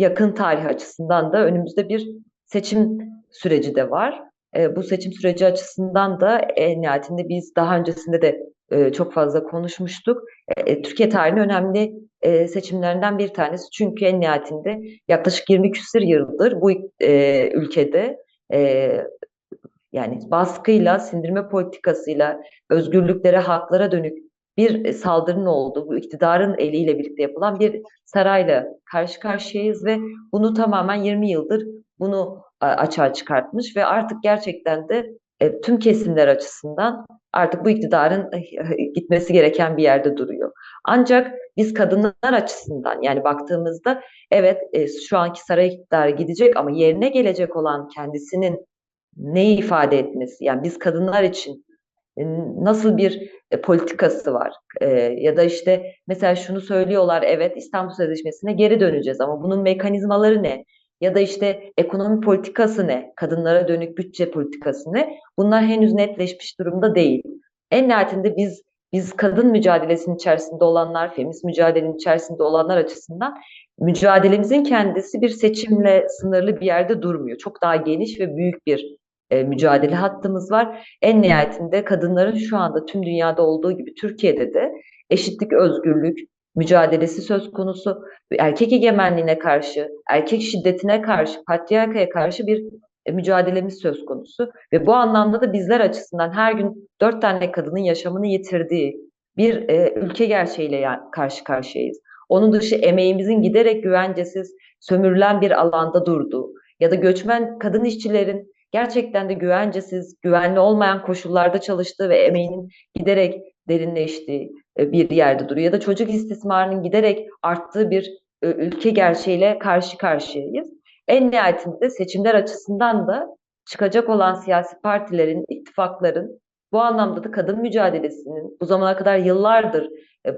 yakın tarih açısından da önümüzde bir seçim süreci de var. E, bu seçim süreci açısından da en nihayetinde biz daha öncesinde de e, çok fazla konuşmuştuk. E, Türkiye tarihinin önemli e, seçimlerinden bir tanesi. Çünkü en nihayetinde yaklaşık 20 küsur yıldır bu e, ülkede e, yani baskıyla, sindirme politikasıyla, özgürlüklere, haklara dönük bir saldırının olduğu, bu iktidarın eliyle birlikte yapılan bir sarayla karşı karşıyayız ve bunu tamamen 20 yıldır bunu açığa çıkartmış ve artık gerçekten de e, tüm kesimler açısından artık bu iktidarın gitmesi gereken bir yerde duruyor. Ancak biz kadınlar açısından yani baktığımızda evet e, şu anki saray iktidarı gidecek ama yerine gelecek olan kendisinin neyi ifade etmesi yani biz kadınlar için e, nasıl bir e, politikası var ya da işte mesela şunu söylüyorlar evet İstanbul Sözleşmesi'ne geri döneceğiz ama bunun mekanizmaları ne? Ya da işte ekonomi politikası ne? Kadınlara dönük bütçe politikası ne? Bunlar henüz netleşmiş durumda değil. En nihayetinde biz biz kadın mücadelesinin içerisinde olanlar, feminist mücadelenin içerisinde olanlar açısından mücadelemizin kendisi bir seçimle sınırlı bir yerde durmuyor. Çok daha geniş ve büyük bir e, mücadele hattımız var. En nihayetinde kadınların şu anda tüm dünyada olduğu gibi Türkiye'de de eşitlik, özgürlük mücadelesi söz konusu. Erkek egemenliğine karşı, erkek şiddetine karşı, patriarkaya karşı bir e, mücadelemiz söz konusu. Ve bu anlamda da bizler açısından her gün dört tane kadının yaşamını yitirdiği bir e, ülke gerçeğiyle karşı karşıyayız. Onun dışı emeğimizin giderek güvencesiz, sömürülen bir alanda durduğu ya da göçmen kadın işçilerin gerçekten de güvencesiz, güvenli olmayan koşullarda çalıştığı ve emeğinin giderek derinleştiği e, bir yerde duruyor. Ya da çocuk istismarının giderek arttığı bir e, ülke gerçeğiyle karşı karşıyayız. En nihayetinde seçimler açısından da çıkacak olan siyasi partilerin, ittifakların bu anlamda da kadın mücadelesinin bu zamana kadar yıllardır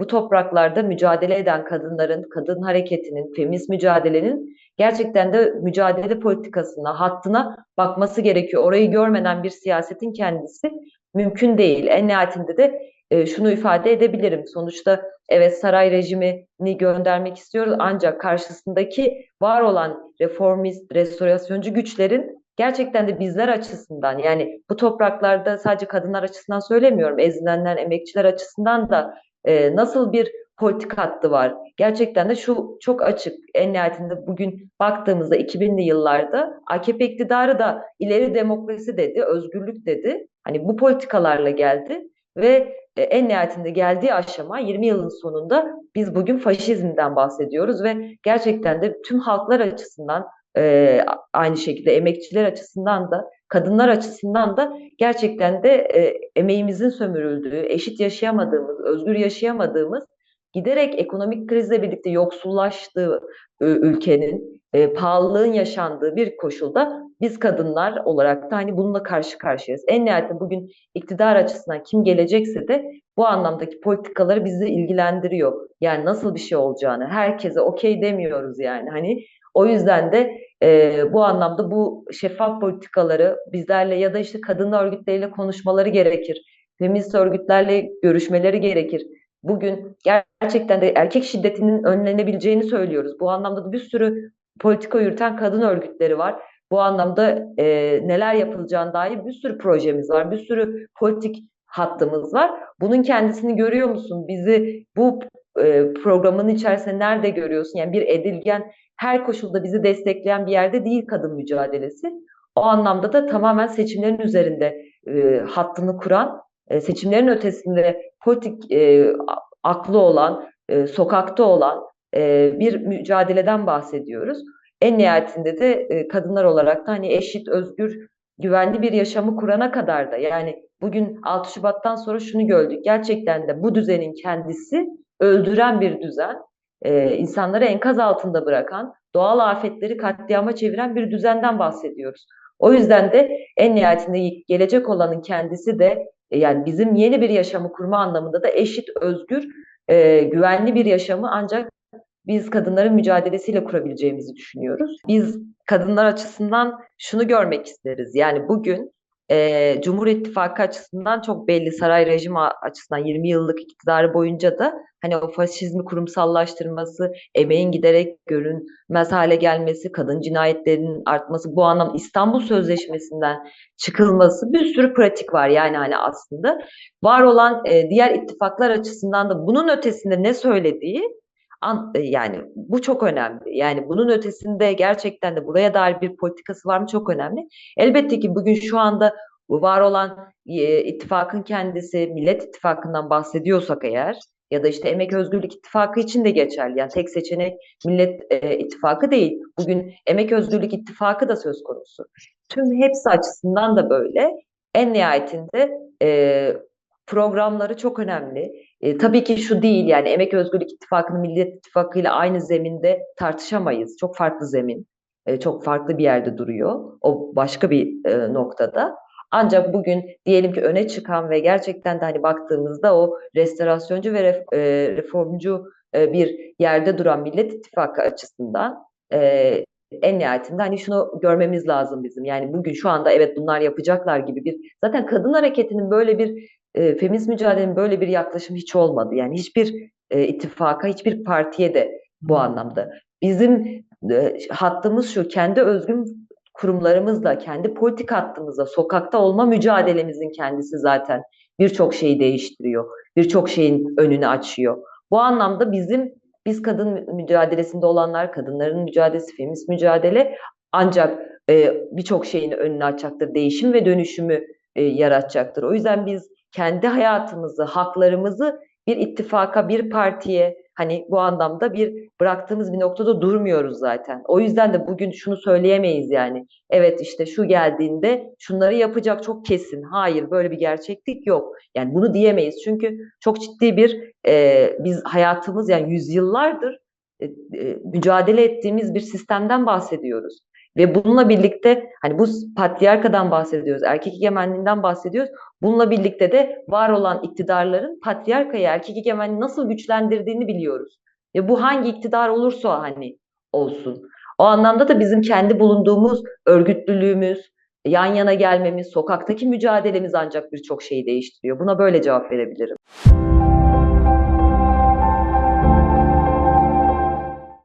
bu topraklarda mücadele eden kadınların, kadın hareketinin, feminist mücadelenin gerçekten de mücadele politikasına, hattına bakması gerekiyor. Orayı görmeden bir siyasetin kendisi mümkün değil. En nihayetinde de e, şunu ifade edebilirim. Sonuçta evet saray rejimini göndermek istiyoruz ancak karşısındaki var olan reformist, restorasyoncu güçlerin gerçekten de bizler açısından yani bu topraklarda sadece kadınlar açısından söylemiyorum ezilenler, emekçiler açısından da e, nasıl bir politik hattı var. Gerçekten de şu çok açık. En nihayetinde bugün baktığımızda 2000'li yıllarda AKP iktidarı da ileri demokrasi dedi, özgürlük dedi. Hani bu politikalarla geldi ve e, en nihayetinde geldiği aşama 20 yılın sonunda biz bugün faşizmden bahsediyoruz ve gerçekten de tüm halklar açısından e, aynı şekilde emekçiler açısından da kadınlar açısından da gerçekten de e, emeğimizin sömürüldüğü, eşit yaşayamadığımız, özgür yaşayamadığımız giderek ekonomik krizle birlikte yoksullaştığı e, ülkenin e, pahalılığın yaşandığı bir koşulda biz kadınlar olarak da hani bununla karşı karşıyayız. En nihayetinde bugün iktidar açısından kim gelecekse de bu anlamdaki politikaları bizi ilgilendiriyor. Yani nasıl bir şey olacağını herkese okey demiyoruz yani. Hani o yüzden de e, bu anlamda bu şeffaf politikaları bizlerle ya da işte kadın örgütleriyle konuşmaları gerekir. Feminist örgütlerle görüşmeleri gerekir. Bugün gerçekten de erkek şiddetinin önlenebileceğini söylüyoruz. Bu anlamda da bir sürü politika yürüten kadın örgütleri var. Bu anlamda e, neler yapılacağına dair bir sürü projemiz var. Bir sürü politik hattımız var. Bunun kendisini görüyor musun? Bizi bu e, programın içerisinde nerede görüyorsun? Yani bir edilgen her koşulda bizi destekleyen bir yerde değil kadın mücadelesi. O anlamda da tamamen seçimlerin üzerinde e, hattını kuran, e, seçimlerin ötesinde politik e, aklı olan, e, sokakta olan e, bir mücadeleden bahsediyoruz. En nihayetinde de e, kadınlar olarak da hani eşit, özgür, güvenli bir yaşamı kurana kadar da yani bugün 6 Şubat'tan sonra şunu gördük. Gerçekten de bu düzenin kendisi öldüren bir düzen e, insanları enkaz altında bırakan, doğal afetleri katliama çeviren bir düzenden bahsediyoruz. O yüzden de en nihayetinde gelecek olanın kendisi de e, yani bizim yeni bir yaşamı kurma anlamında da eşit, özgür, e, güvenli bir yaşamı ancak biz kadınların mücadelesiyle kurabileceğimizi düşünüyoruz. Biz kadınlar açısından şunu görmek isteriz. Yani bugün e, Cumhur İttifakı açısından çok belli saray rejimi açısından 20 yıllık iktidarı boyunca da hani o faşizmi kurumsallaştırması, emeğin giderek görünmez hale gelmesi, kadın cinayetlerinin artması, bu anlam İstanbul Sözleşmesi'nden çıkılması bir sürü pratik var yani hani aslında. Var olan e, diğer ittifaklar açısından da bunun ötesinde ne söylediği an- e, yani bu çok önemli. Yani bunun ötesinde gerçekten de buraya dair bir politikası var mı çok önemli. Elbette ki bugün şu anda var olan e, ittifakın kendisi Millet İttifakı'ndan bahsediyorsak eğer ya da işte Emek Özgürlük İttifakı için de geçerli. Yani tek seçenek Millet e, İttifakı değil. Bugün Emek Özgürlük İttifakı da söz konusu. Tüm hepsi açısından da böyle. En nihayetinde e, programları çok önemli. E, tabii ki şu değil yani Emek Özgürlük İttifakı'nı Millet İttifakı ile aynı zeminde tartışamayız. Çok farklı zemin, e, çok farklı bir yerde duruyor. O başka bir e, noktada. Ancak bugün diyelim ki öne çıkan ve gerçekten de hani baktığımızda o restorasyoncu ve ref, e, reformcu e, bir yerde duran Millet İttifakı açısından e, en nihayetinde hani şunu görmemiz lazım bizim. Yani bugün şu anda evet bunlar yapacaklar gibi bir zaten kadın hareketinin böyle bir e, feminist mücadelenin böyle bir yaklaşım hiç olmadı. Yani hiçbir e, ittifaka, hiçbir partiye de bu anlamda. Bizim e, hattımız şu, kendi özgün kurumlarımızla, kendi politik hattımızla, sokakta olma mücadelemizin kendisi zaten birçok şeyi değiştiriyor. Birçok şeyin önünü açıyor. Bu anlamda bizim biz kadın mücadelesinde olanlar, kadınların mücadelesi, feminist mücadele ancak e, birçok şeyin önünü açacaktır. Değişim ve dönüşümü e, yaratacaktır. O yüzden biz kendi hayatımızı, haklarımızı bir ittifaka, bir partiye hani bu anlamda bir bıraktığımız bir noktada durmuyoruz zaten. O yüzden de bugün şunu söyleyemeyiz yani. Evet işte şu geldiğinde şunları yapacak çok kesin. Hayır böyle bir gerçeklik yok. Yani bunu diyemeyiz. Çünkü çok ciddi bir e, biz hayatımız yani yüzyıllardır e, e, mücadele ettiğimiz bir sistemden bahsediyoruz. Ve bununla birlikte hani bu patriarkadan bahsediyoruz, erkek egemenliğinden bahsediyoruz. Bununla birlikte de var olan iktidarların patriarkayı, erkek egemenliği nasıl güçlendirdiğini biliyoruz. Ve bu hangi iktidar olursa hani olsun. O anlamda da bizim kendi bulunduğumuz örgütlülüğümüz, yan yana gelmemiz, sokaktaki mücadelemiz ancak birçok şeyi değiştiriyor. Buna böyle cevap verebilirim.